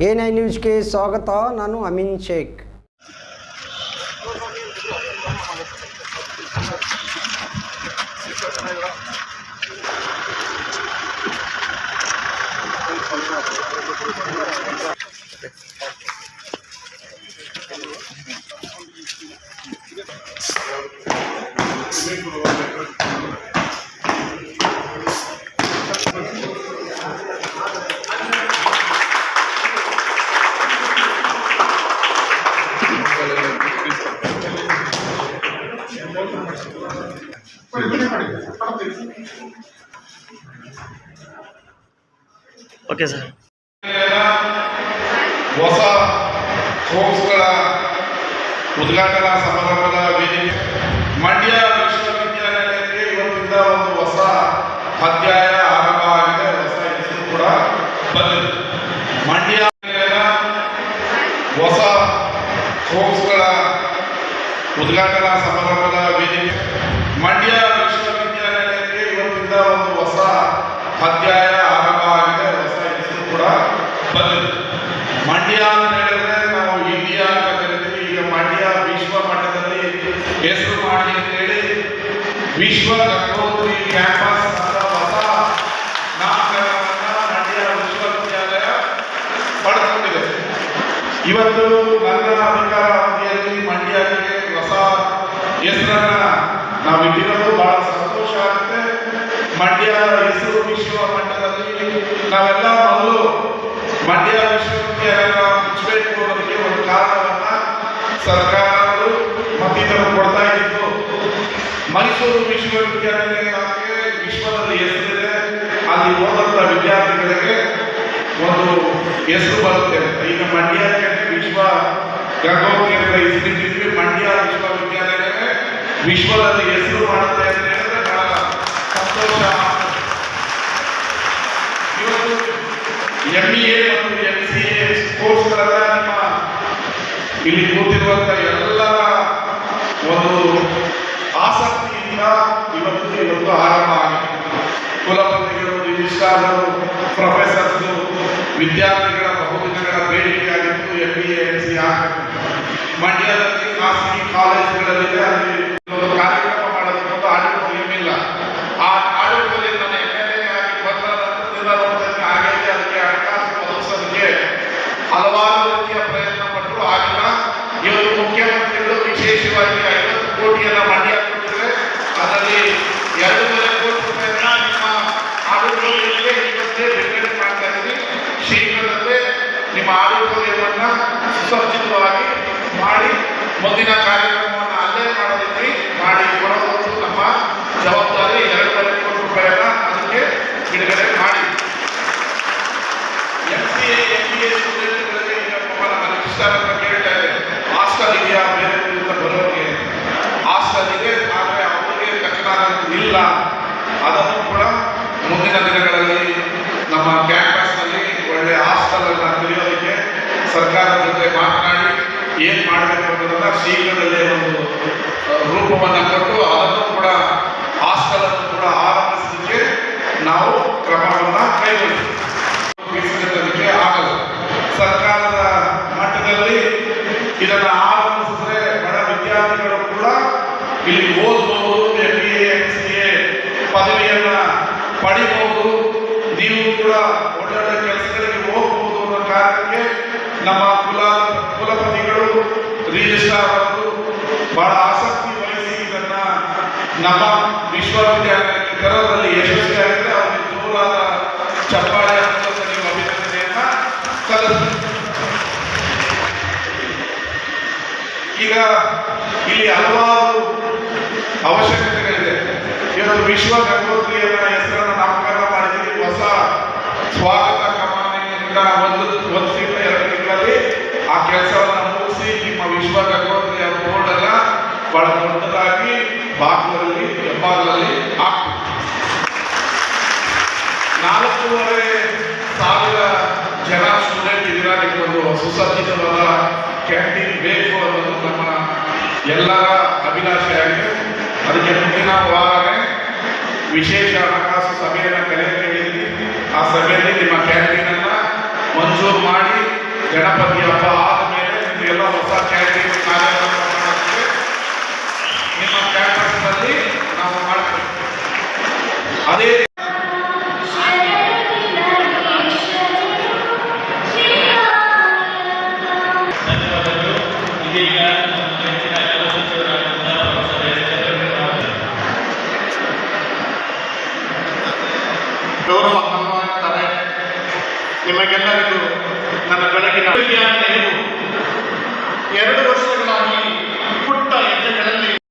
N I ನ್ಯೂಸ್ಗೆ ಸ್ವಾಗತ ನಾನು ಅಮೀನ್ ಶೇಖ್ ಓಕೆ ಸರ್ ಹೊಸ ಹೋಮ್ಸ್ಗಳ ಉದ್ಘಾಟನಾ ಸಮಾರಂಭದ ವೇದಿಕೆ. ಮಂಡ್ಯ ವಿಶ್ವವಿದ್ಯಾಲಯಕ್ಕೆ ಇವತ್ತಿಂದ ಒಂದು ಹೊಸ ಅಧ್ಯಾಯ ಆರಂಭ ಆಗಿದೆ. ಹೊಸ ಹೆಸರು ಕೂಡ ಬಂದಿದೆ. ಮಂಡ್ಯ ಹೊಸ ಹೋಮ್ಸ್ಗಳ ಉದ್ಘಾಟನಾ ಸಮಾರಂಭದ ವೇದಿಕೆ ಮಂಡ್ಯ ವಿಶ್ವವಿದ್ಯಾಲಯಕ್ಕೆ ಇವತ್ತಿಂದ ಒಂದು ಹೊಸ ಅಧ್ಯಾಯ ಆರಂಭ ಆಗಿದೆ ಹೊಸ ಹೆಸರು ಕೂಡ ಬಂದಿದೆ ಮಂಡ್ಯ ಅಂತ ಹೇಳಿದ್ರೆ ನಾವು ಇಂಡಿಯಾ ಅಂತ ಕರಿತೀವಿ ಈಗ ಮಂಡ್ಯ ವಿಶ್ವ ಮಟ್ಟದಲ್ಲಿ ಹೆಸರು ಮಾಡಿ ಅಂತೇಳಿ ವಿಶ್ವ ಗಂಗೋತ್ರಿ ಕ್ಯಾಂಪಸ್ ಅಂತ ಹೊಸ ನಾಮಕರಣವನ್ನ ಮಂಡ್ಯ ವಿಶ್ವವಿದ್ಯಾಲಯ ಪಡೆದುಕೊಂಡಿದೆ. ಇವತ್ತು ನನ್ನ ಅಧಿಕಾರ ಮಂಡ್ಯಕ್ಕೆ ಹೊಸ ಹೆಸರನ್ನ ನಾವು ಇಟ್ಟಿರೋದು ಬಹಳ ಸಂತೋಷ ಆಗುತ್ತೆ. ಮಂಡ್ಯ ಹೆಸರು ವಿಶ್ವ ಮಟ್ಟದಲ್ಲಿ ನಾವೆಲ್ಲ ಮೊದಲು ಮಂಡ್ಯ ವಿಶ್ವವಿದ್ಯಾಲಯ ಮುಚ್ಚಬೇಕು ಅನ್ನೋದಕ್ಕೆ ಒಂದು ಕಾರಣವನ್ನ ಸರ್ಕಾರಗಳು ಮತ್ತಿತರರು ಕೊಡ್ತಾ ಇತ್ತು ಮೈಸೂರು ವಿಶ್ವವಿದ್ಯಾಲಯಕ್ಕೆ ವಿಶ್ವದಲ್ಲಿ ಹೆಸರಿದೆ. ಅಲ್ಲಿ ಓದಂತ ವಿದ್ಯಾರ್ಥಿಗಳಿಗೆ ಒಂದು ಹೆಸರು ಬರುತ್ತೆ ಈಗ ಮಂಡ್ಯಕ್ಕೆ ವಿಶ್ವ ಗಂಗೋತ್ರಿ ಅಂತ ಹೆಸರಿಟ್ಟಿದ್ವಿ ಮಂಡ್ಯ ವಿಶ್ವವಿದ್ಯಾಲಯಕ್ಕೆ ವಿಶ್ವದಲ್ಲಿ ಹೆಸರು ಮಾಡುತ್ತೆ ಅಂತ ಹೇಳಿದ್ರೆ ಬಹಳ ಸಂತೋಷ. ಇವತ್ತು ಎಂ ಎ ಮತ್ತು ಎಂ ಸಿ ಎ ಕೋರ್ಸ್ಗಳೆಲ್ಲ ನಿಮ್ಮ ಇಲ್ಲಿ ಎಲ್ಲರ ಒಂದು ಆಸಕ್ತಿಯಿಂದ ಇವತ್ತು ಇವತ್ತು ಆರಂಭ ಆಗಿದೆ ಕುಲಪತಿಗಳು ರಿಜಿಸ್ಟ್ರಾರ್ಗಳು ಪ್ರೊಫೆಸರ್ಸ್ ವಿದ್ಯಾರ್ಥಿಗಳ ಬಹುದಿನಗಳ ಬೇಡಿಕೆಯಾಗಿತ್ತು ಎಂ ಬಿ ಎಂ ಸಿ ಮಂಡ್ಯದಲ್ಲಿ ಖಾಸಗಿ ಕಾಲೇಜುಗಳಲ್ಲಿ ಅಲ್ಲಿ ಒಂದು ಕಾರ್ಯಕ್ರಮ ಮಾಡೋದಕ್ಕೆ ಆಡಳಿತ ಇಲ್ಲ ಆ ಆಡಳಿತದಲ್ಲಿ ನನ್ನ ಎಂ ಎಲ್ ಎ ಆಗಿ ಬಂದ ನೋಡ್ತೇನೆ ಹಾಗಾಗಿ ಅದಕ್ಕೆ ಹಣಕಾಸು ಒದಗಿಸೋದಕ್ಕೆ ಹಲವಾರು ರೀತಿಯ ಪ್ರಯತ್ನ ಪಟ್ಟರು ಆಗಿಲ್ಲ. ಇವತ್ತು ಮುಖ್ಯಮಂತ್ರಿಗಳು ವಿಶೇಷವಾಗಿ ಐವತ್ತು ಕೋಟಿಯನ್ನ ಮಂಡ್ಯ ಕೊಟ್ಟಿದ್ರೆ ಅದರಲ್ಲಿ ಎರಡೂವರೆ ಕೋಟಿ ರೂಪಾಯಿಯನ್ನ ನಿಮ್ಮ ಆಡಳಿತಕ್ಕೆ ಇವತ್ತೇ ಬಿಡುಗಡೆ ಮಾಡ್ತಾ ಇದ್ದೀವಿ. ಶೀಘ್ರದಲ್ಲೇ ನಿಮ್ಮ ಆಡಳಿತವನ್ನ ಸುಸಜ್ಜಿತವಾಗಿ ಮಾಡಿ, ಮುಂದಿನ ಕಾರ್ಯಕ್ರಮವನ್ನು ಅಲ್ಲೇ ಮಾಡೋದಿದ್ರಿ ಮಾಡಿ ಕೊಡೋದು ನಮ್ಮ ಜವಾಬ್ದಾರಿ ಎರಡೂವರೆ ಕೋಟಿ ರೂಪಾಯಿಯನ್ನ ಅದಕ್ಕೆ ಬಿಡುಗಡೆ ಮಾಡಿ. M C A, M B A ಸ್ಟೂಡೆಂಟ್ಗಳಿಗೆ ಕೇಳ್ತಾ ಇದೆ ಹಾಸ್ಟೆಲ್ ಇದೆಯಾ ಬೇರೆ ಊರಿಂದ ಬರೋರಿಗೆ ಹಾಸ್ಟೆಲ್ ಇದೆ ಆದರೆ ಅವರಿಗೆ ತಕ್ಕನಾದಂತೆ ಇಲ್ಲ. ಅದನ್ನು ಕೂಡ ಮುಂದಿನ ದಿನಗಳಲ್ಲಿ ನಮ್ಮ ಕ್ಯಾಂಪಸ್ನಲ್ಲಿ ಒಳ್ಳೆ ಹಾಸ್ಟೆಲ್ ಅನ್ನ ತೆರೆಯೋದಕ್ಕೆ ಸರ್ಕಾರದ ಜೊತೆ ಮಾತನಾಡಿ ಏನು ಮಾಡಬೇಕು ಅನ್ನೋದನ್ನ ಶೀಘ್ರದಲ್ಲೇ ಒಂದು ರೂಪವನ್ನು ಕೊಟ್ಟು ಅದನ್ನು ಕೂಡ ಹಾಸ್ಟೆಲ್ ಅನ್ನು ಕೂಡ ಆರಂಭಿಸಲಿಕ್ಕೆ ನಾವು ಕ್ರಮವನ್ನು ಕೈಗೊಳ್ಳುತ್ತೇವೆ. ಆಗಲ್ಲ. ಸರ್ಕಾರದ ಮಟ್ಟದಲ್ಲಿ ಇದನ್ನು ಆರಂಭಿಸಿದ್ರೆ ಬಡ ವಿದ್ಯಾರ್ಥಿಗಳು ಕೂಡ ಇಲ್ಲಿ ಓದಬಹುದು M B A M C A ಪದವಿಯನ್ನ ಪಡಿಬಹುದು ನೀವು ಕೂಡ ಒಳ್ಳೊಳ್ಳೆ ಕೆಲಸಗಳಿಗೆ ಹೋಗಬಹುದು ಅನ್ನೋ ಕಾರಣಕ್ಕೆ ನಮ್ಮ ಕುಲ ಕುಲಪತಿಗಳು ರಿಜಿಸ್ಟ್ರಾರ್ ಅವರು ಬಹಳ ಆಸಕ್ತಿ ವಹಿಸಿ ಇದನ್ನ ನಮ್ಮ ವಿಶ್ವವಿದ್ಯಾಲಯಕ್ಕೆ ತರೋದ್ರಲ್ಲಿ ಯಶಸ್ವಿಯಾಗಿದೆ ಅವರಿಗೆ ಜೋರಾದ ಚಪ್ಪಾಳೆ ನಿಮ್ಮ ಅಭಿನಂದನೆಯನ್ನ ಈಗ ಇಲ್ಲಿ ಹಲವಾರು ಅವಶ್ಯಕತೆಗಳಿದೆ. ಇವತ್ತು ವಿಶ್ವ ಗಂಗೋತ್ರಿಯನ್ನ ಹೆಸರನ್ನು ನಾಮಕರಣ ಮಾಡಿದ್ದೀವಿ ಹೊಸ ಸ್ವಾಗತ ಕಮಾನಿನಿಂದ ಒಂದು ಒಂದು ತಿಂಗಳ, ಎರಡು ತಿಂಗಳಲ್ಲಿ ಆ ಕೆಲಸವನ್ನು ಮುಗಿಸಿ ನಿಮ್ಮ ವಿಶ್ವ ಗಂಗೋತ್ರಿಯ ಬೋರ್ಡ್ ಎಲ್ಲ ಬಹಳ ದೊಡ್ಡದಾಗಿ ಬಾಗಿಲಲ್ಲಿ, ಹೆಬ್ಬಾಗಿಲಲ್ಲಿ ಆಗ್ತದೆ ನಾಲ್ಕೂವರೆ ಸಾವಿರ ಜನ ಸ್ಟೂಡೆಂಟ್ ಇದೀರಾ ನಿಮಗೊಂದು ಸುಸಜ್ಜಿತವಾದ ಕ್ಯಾಂಟೀನ್ ಬೇಕು ಅನ್ನೋದು ನಮ್ಮ ಎಲ್ಲರ ಅಭಿಲಾಷೆಯಾಗಿದೆ ಅದಕ್ಕೆ ಮುಂದಿನ ವಾರನೇ ವಿಶೇಷ ಹಣಕಾಸು ಸಭೆಯನ್ನು ಕರೆಯಕ್ಕೆ ಸಭೆಯಲ್ಲಿ ನಿಮ್ಮ ಕ್ಯಾಂಟೀನನ್ನು ಮಂಜೂರು ಮಾಡಿ ಗಣಪತಿ ಹಬ್ಬ ಆದಮೇಲೆ ನಿಮಗೆಲ್ಲ ಹೊಸ ಕ್ಯಾಂಟೀನ್ ನಿಮ್ಮ ಕ್ಯಾಂಪಸ್ನಲ್ಲಿ ನಾವು ಮಾಡ್ತೀವಿ. ಅದೇ ಗೌರವ, ನಮ್ಮ ನಿಮಗೆಲ್ಲರಿಗೂ ನನ್ನ ಬೆಳಗಿನ ಎರಡು ವರ್ಷಗಳ